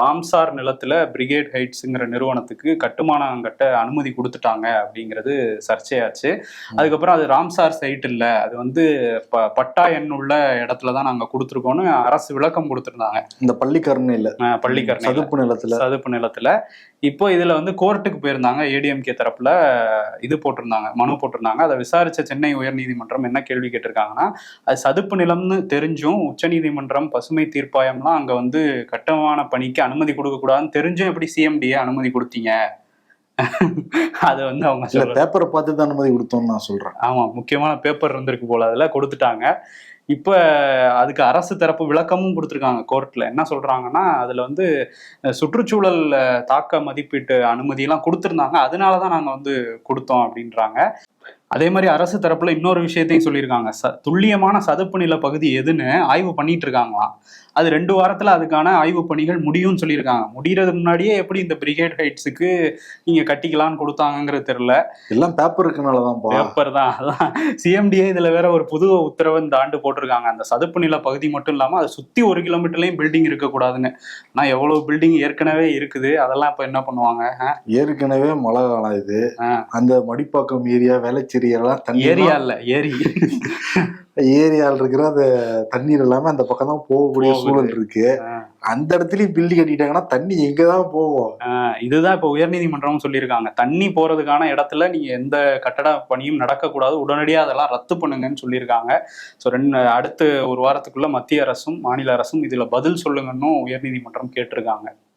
Ramsar நிலத்துல brigade ஹைட்ஸுங்கிற நிறுவனத்துக்கு கட்டுமானம் கட்ட அனுமதி கொடுத்துட்டாங்க அப்படிங்கிறது சர்ச்சையாச்சு. அதுக்கப்புறம் அது ராம்சார் சைட் இல்ல. அது வந்து ப- பட்டா எண் உள்ள இடத்துல தான் நாங்க கொடுத்துருக்கோம்னு அரசு விளக்கம் கொடுத்துருந்தாங்க. இந்த பள்ளிக்கரணை இல்ல பள்ளிக்கரணை சதுப்பு நிலத்துல. சதுப்பு நிலத்துல. இப்போ இதுல வந்து கோர்ட்டுக்கு போயிருந்தாங்க. ஏடிஎம்கே தரப்புல இது போட்டிருந்தாங்க. மனு போட்டிருந்தாங்க. அதை விசாரிச்ச சென்னை உயர்நீதிமன்றம் என்ன கேள்வி கேட்டிருக்காங்கன்னா அது சதுப்பு நிலம்னு தெரிஞ்சும் உச்சநீதிமன்றம் பசுமை தீர்ப்பாயம்லாம் அங்க வந்து கட்டுமான பணிக்கு அனுமதி கொடுக்க கூடாதுன்னு தெரிஞ்சும் எப்படி சிஎம்டிஏ அனுமதி கொடுத்தீங்க? அது வந்து அவங்க இல்ல பேப்பரை பார்த்து தான் அனுமதி கொடுத்தோம்னு நான் சொல்றேன். ஆமா முக்கியமான பேப்பர் இருந்திருக்கு போல அதுல கொடுத்துட்டாங்க. இப்ப அதுக்கு அரசு தரப்பு விளக்கமும் கொடுத்துருக்காங்க கோர்ட்ல. என்ன சொல்றாங்கன்னா அதுல வந்து சுற்றுச்சூழல் தாக்க மதிப்பீட்டு அனுமதி எல்லாம் கொடுத்துருந்தாங்க. அதனாலதான் நாங்க வந்து கொடுத்தோம் அப்படின்றாங்க. அதே மாதிரி அரசு தரப்புல இன்னொரு விஷயத்தையும் சொல்லியிருக்காங்க. ச துல்லியமான சதுப்பு நில பகுதி எதுன்னு ஆய்வு பண்ணிட்டு இருக்காங்களாம் அது ரெண்டு வாரத்துல அதுக்கான ஆய்வு பணிகள் முடியும்னு சொல்லியிருக்காங்க. முடியறதுக்கு முன்னாடியே எப்படி இந்த பிரிகேட் ஹைட்ஸுக்கு நீங்க கட்டிக்கலாம்னு கொடுத்தாங்கங்கிறது தெரியல. எல்லாம் பேப்பர் இருக்கனாலதான்ப்பா. பேப்பர் தான். அதான். சிஎம்டிஏ இதுல வேற ஒரு புது உத்தரவு இந்த ஆண்டு போட்டிருக்காங்க அந்த சதுப்பு நில பகுதி மட்டும் இல்லாம அதை சுத்தி ஒரு கிலோமீட்டர்லயும் பில்டிங் இருக்கக்கூடாதுன்னு ஆனா எவ்வளவு பில்டிங் ஏற்கனவே இருக்குது அதெல்லாம் இப்ப என்ன பண்ணுவாங்க? ஏற்கனவே மழை காலம் இது. அந்த மடிப்பாக்கம் ஏரியா வேளச்சேரி எல்லாம் தண்ணி ஏரியா இல்ல ஏரி ஏரியால இருக்கிற அந்த தண்ணீர் எல்லாமே அந்த பக்கம் தான் போகக்கூடிய. சூழல் இருக்கு. அந்த இடத்துலயும் பில்டிங் கட்டிட்டாங்கன்னா தண்ணி எங்கதான் போகும்? இதுதான் இப்ப உயர்நீதிமன்றமும் சொல்லியிருக்காங்க. தண்ணி போறதுக்கான இடத்துல நீங்க எந்த கட்டட பணியும் நடக்கக்கூடாது. உடனடியாக அதெல்லாம் ரத்து பண்ணுங்கன்னு சொல்லியிருக்காங்க. ஸோ ரெண்டு அடுத்து ஒரு வாரத்துக்குள்ள மத்திய அரசும் மாநில அரசும் இதுல பதில் சொல்லுங்கன்னு உயர்நீதிமன்றம் கேட்டிருக்காங்க.